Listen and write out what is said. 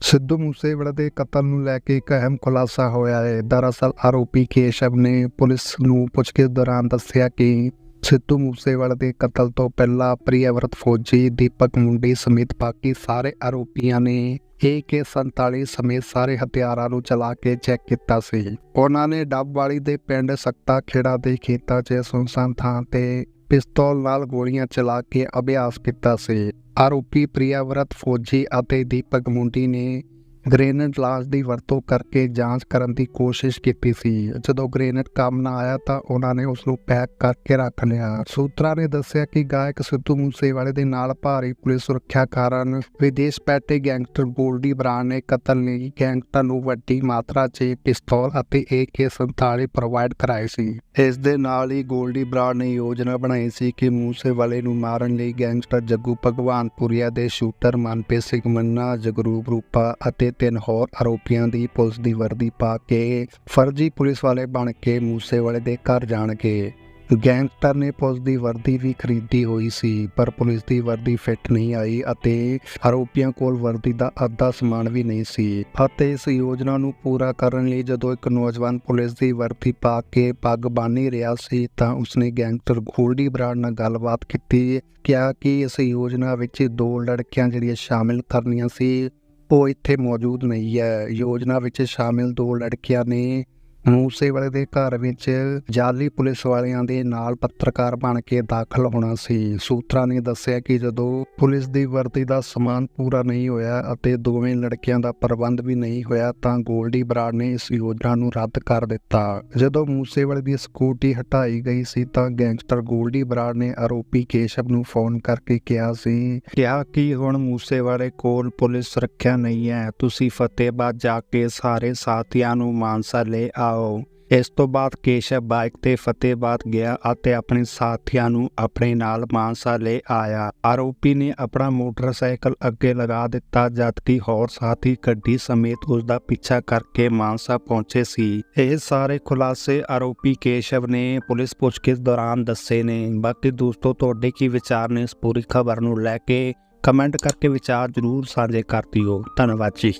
ਸਿੱਧੂ ਮੂਸੇਵਾਲਾ ਦੇ ਕਤਲ ਨੂੰ ਲੈ ਕੇ ਇੱਕ ਅਹਿਮ ਖੁਲਾਸਾ ਹੋਇਆ ਹੈ। ਦਰਅਸਲ ਆਰੋਪੀ ਕੇਸ਼ਵ ਨੇ ਪੁਲਿਸ ਨੂੰ ਪੁੱਛਗਿੱਛ ਦੌਰਾਨ ਦੱਸਿਆ ਕਿ ਸਿੱਧੂ ਮੂਸੇਵਾਲਾ ਦੇ ਕਤਲ ਤੋਂ ਪਹਿਲਾਂ ਪ੍ਰਿਯਵਰਤ ਫੌਜੀ, ਦੀਪਕ ਮੁੰਡੀ ਸਮੇਤ ਬਾਕੀ ਸਾਰੇ ਆਰੋਪੀਆਂ ਨੇ AK47 ਸਮੇਤ ਸਾਰੇ ਹਥਿਆਰਾਂ ਨੂੰ ਚਲਾ ਕੇ ਚੈੱਕ ਕੀਤਾ ਸੀ। ਉਹਨਾਂ ਨੇ ਡੱਬਵਾਲੀ ਦੇ ਪਿੰਡ ਸਕਤਾ ਖੇੜਾ ਦੇ ਖੇਤਾਂ 'ਚ ਸੁਨਸਾਨ ਥਾਂ ਤੇ ਪਿਸਤੌਲ ਨਾਲ ਗੋਲੀਆਂ ਚਲਾ ਕੇ ਅਭਿਆਸ ਕੀਤਾ ਸੀ। ਆਰੋਪੀ ਪ੍ਰਿਯਵਰਤ ਫੌਜੀ ਅਤੇ ਦੀਪਕ ਮੁੰਡੀ ਨੇ ਗ੍ਰੇਨੇਡ ਲਾਸ਼ ਦੀ ਵਰਤੋਂ ਕਰਕੇ ਜਾਂਚ ਕਰਨ ਦੀ ਕੋਸ਼ਿਸ਼ ਕੀਤੀ ਸੀ। ਜਦੋਂ ਗ੍ਰੇਨੇਡ ਕੰਮ ਨਾ ਆਇਆ ਤਾਂ ਉਹਨਾਂ ਨੇ ਉਸ ਨੂੰ ਪੈਕ ਕਰਕੇ ਰੱਖ ਲਿਆ। ਸੂਤਰਾਂ ਨੇ ਦੱਸਿਆ ਕਿ ਗਾਇਕ ਸਿੱਧੂ ਮੂਸੇਵਾਲੇ ਦੇ ਨਾਲ ਭਾਰੀ ਪੁਲਿਸ ਸੁਰੱਖਿਆ ਕਾਰਨ ਵਿਦੇਸ਼ ਪੈਟੇ ਗੈਂਗਸਟਰ ਗੋਲਡੀ ਬਰਾਨ ਨੇ ਕਤਲ ਲਈ ਗੈਂਗਸਟਰ ਨੂੰ ਵੱਡੀ ਮਾਤਰਾ 'ਚ ਪਿਸਤੌਲ ਅਤੇ AK47 ਪ੍ਰੋਵਾਈਡ ਕਰਾਏ ਸੀ। ਇਸ ਦੇ ਨਾਲ ਹੀ ਗੋਲਡੀ ਬਰਾਨ ਨੇ ਯੋਜਨਾ ਬਣਾਈ ਸੀ ਕਿ ਮੂਸੇਵਾਲੇ ਨੂੰ ਮਾਰਨ ਲਈ ਗੈਂਗਸਟਰ ਜੱਗੂ ਭਗਵਾਨਪੁਰੀਆ ਦੇ ਸ਼ੂਟਰ ਮਨਪ੍ਰੀਤ ਸਿੰਘ ਮੰਨਾ, ਜਗਰੂਪ ਰੂਪਾ ਅਤੇ ਤਿੰਨ ਹੋਰ ਆਰੋਪੀਆਂ ਦੀ ਪੁਲਿਸ ਦੀ ਵਰਦੀ ਪਾ ਕੇ ਫਰਜ਼ੀ ਪੁਲਿਸ ਵਾਲੇ ਬਣ ਕੇ ਮੂਸੇਵਾਲੇ ਦੇ ਘਰ ਜਾਣਗੇ। ਗੈਂਗਸਟਰ ਨੇ ਪੁਲਿਸ ਦੀ ਵਰਦੀ ਵੀ ਖਰੀਦੀ ਹੋਈ ਸੀ, ਪਰ ਪੁਲਿਸ ਦੀ ਵਰਦੀ ਫਿੱਟ ਨਹੀਂ ਆਈ ਅਤੇ ਆਰੋਪੀਆਂ ਕੋਲ ਵਰਦੀ ਦਾ ਅੱਧਾ ਸਮਾਨ ਵੀ ਨਹੀਂ ਸੀ ਅਤੇ ਇਸ ਯੋਜਨਾ ਨੂੰ ਪੂਰਾ ਕਰਨ ਲਈ ਜਦੋਂ ਇੱਕ ਨੌਜਵਾਨ ਪੁਲਿਸ ਦੀ ਵਰਦੀ ਪਾ ਕੇ ਪੱਗ ਬੰਨ੍ਹ ਰਿਹਾ ਸੀ ਤਾਂ ਉਸਨੇ ਗੈਂਗਸਟਰ ਗੋਲਡੀ ਬਰਾੜ ਨਾਲ ਗੱਲਬਾਤ ਕੀਤੀ, ਕਿਹਾ ਕਿ ਇਸ ਯੋਜਨਾ ਵਿੱਚ ਦੋ ਲੜਕੀਆਂ ਜਿਹੜੀਆਂ ਸ਼ਾਮਿਲ ਕਰਨੀਆਂ ਸੀ ਉਹ ਇੱਥੇ ਮੌਜੂਦ ਨਹੀਂ ਹੈ। ਯੋਜਨਾ ਵਿੱਚ ਸ਼ਾਮਿਲ ਦੋ ਲੜਕੀਆਂ ਨੇ। ਮੂਸੇਵਾਲੇ ਦੇ ਘਰ ਵਿੱਚ ਜਾਲੀ ਪੁਲਿਸ ਵਾਲਿਆਂ ਦੇ ਨਾਲ ਪੱਤਰਕਾਰ ਬਣ ਕੇ ਦਾਖਲ ਹੋਣਾ ਸੀ। ਸੂਤਰਾਂ ਨੇ ਦੱਸਿਆ ਕਿ ਜਦੋਂ ਪੁਲਿਸ ਦੀ ਵਰਦੀ ਦਾ ਸਮਾਨ ਪੂਰਾ ਨਹੀਂ ਹੋਇਆ ਅਤੇ ਦੋਵੇਂ ਲੜਕੀਆਂ ਦਾ ਪ੍ਰਬੰਧ ਵੀ ਨਹੀਂ ਹੋਇਆ ਤਾਂ ਗੋਲਡੀ ਬਰਾੜ ਨੇ ਇਸ ਯੋਜਨਾ ਨੂੰ ਰੱਦ ਕਰ ਦਿੱਤਾ। ਜਦੋਂ ਮੂਸੇਵਾਲੇ ਦੀ ਸਕੂਟੀ ਹਟਾਈ ਗਈ ਸੀ ਤਾਂ ਗੈਂਗਸਟਰ ਗੋਲਡੀ ਬਰਾੜ ਨੇ ਆਰੋਪੀ ਕੇਸ਼ਵ ਨੂੰ ਫੋਨ ਕਰਕੇ ਕਿਹਾ ਸੀ ਕਿਹਾ ਕਿ ਹੁਣ ਮੂਸੇਵਾਲੇ ਕੋਲ ਪੁਲਿਸ ਸੁਰੱਖਿਆ ਨਹੀਂ ਹੈ? ਤੁਸੀਂ ਫਤਿਹਬਾਦ ਜਾ ਕੇ ਸਾਰੇ ਸਾਥੀਆਂ ਨੂੰ ਮਾਨਸਾ ਲੈ ਆ ਆਓ। ਇਸ ਤੋਂ ਬਾਅਦ ਕੇਸ਼ਵ ਬਾਈਕ ਤੇ ਫਤਿਹਬਾਦ ਗਿਆ ਅਤੇ ਆਪਣੇ ਸਾਥੀਆਂ ਨੂੰ ਆਪਣੇ ਨਾਲ ਮਾਨਸਾ ਲੈ ਆਇਆ। ਆਰੋਪੀ ਨੇ ਆਪਣਾ ਮੋਟਰਸਾਈਕਲ ਅੱਗੇ ਲਗਾ ਦਿੱਤਾ ਜਦਕਿ ਹੋਰ ਸਾਥੀ ਗੱਡੀ ਸਮੇਤ ਉਸ ਦਾ ਪਿੱਛਾ ਕਰਕੇ ਮਾਨਸਾ ਪਹੁੰਚੇ ਸੀ। ਇਹ ਸਾਰੇ ਖੁਲਾਸੇ ਆਰੋਪੀ ਕੇਸ਼ਵ ਨੇ ਪੁਲਿਸ ਪੁੱਛਗਿੱਛ ਦੌਰਾਨ ਦੱਸੇ ਨੇ। ਬਾਕੀ ਦੋਸਤੋ, ਤੁਹਾਡੇ ਕੀ ਵਿਚਾਰ ਨੇ? ਇਸ ਪੂਰੀ ਖਬਰ ਨੂੰ ਲੈ ਕੇ ਕਮੈਂਟ ਕਰਕੇ ਵਿਚਾਰ ਜ਼ਰੂਰ ਸਾਂਝੇ ਕਰ ਦਿਓ। ਧੰਨਵਾਦ ਜੀ।